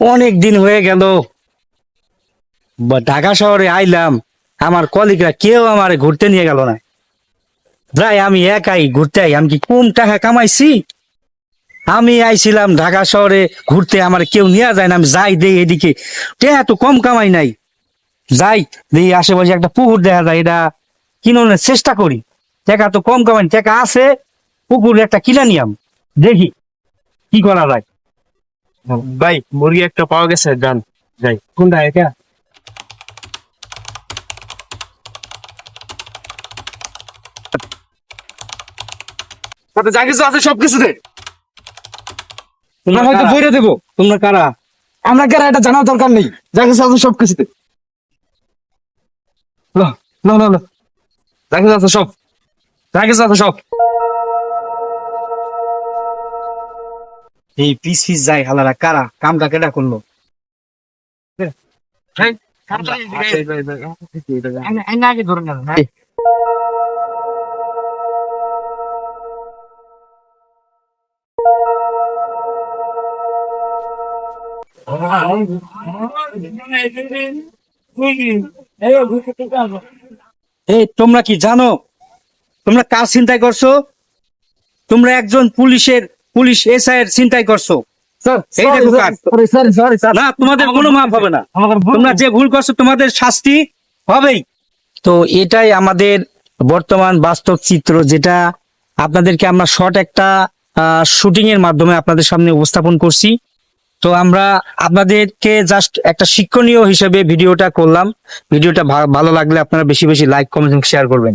অনেক দিন হয়ে গেল। ঢাকা শহরে আইলাম, আমার কলিগরা কেউ আমার ঘুরতে নিয়ে গেল না। যাই, আমি একাই ঘুরতে আই, আমি কি কম টাকা কামাইছি? আমি আইছিলাম ঢাকা শহরে ঘুরতে, আমার কেউ নিয়ে যায় না, আমি যাই দেই এদিকে। টাকা তো কম কামাই নাই? যাই, দেই আশেপাশে একটা পুকুর দেখা যায়, এটা কিনোনের চেষ্টা করি। টাকা তো কম কামাই, টাকা আছে, পুকুর একটা কিনে নিয়াম দেখি, কি করা যায়। ভাই মুরগি একটা পাওয়া গেছে যান। যাই কোনটা এটা? সাথে যা কিছু আছে সবকিছু দে। তোমরা হয়তো বইরে দেবো তোমরা কারা? আমরা কেন এটা জানার দরকার নেই। যা কিছু আছে সবকিছু দে। লো লো লো লো। যা কিছু আছে সব। যা কিছু আছে সব। এই পিস পিস যাই হালারা কারা? কামটা কেটা করল? আগে ধরে গেল এই। তোমরা কি জানো? তোমরা কার চিন্তাই করছ? তোমরা একজন পুলিশের পুলিশ এসআই এর চিন্তাই করছ এই দেখো না তোমাদের কোনো মাপ হবে না। তোমরা যে ভুল করছ তোমাদের শাস্তি হবেই। তো এটাই আমাদের বর্তমান বাস্তব চিত্র যেটা আপনাদেরকে আমরা শর্ট একটা শুটিং এর মাধ্যমে আপনাদের সামনে উপস্থাপন করছি। তো আমরা আপনাদেরকে জাস্ট একটা শিক্ষণীয় হিসেবে ভিডিওটা করলাম। ভিডিওটা ভালো লাগলে আপনারা বেশি বেশি লাইক কমেন্ট শেয়ার করবেন।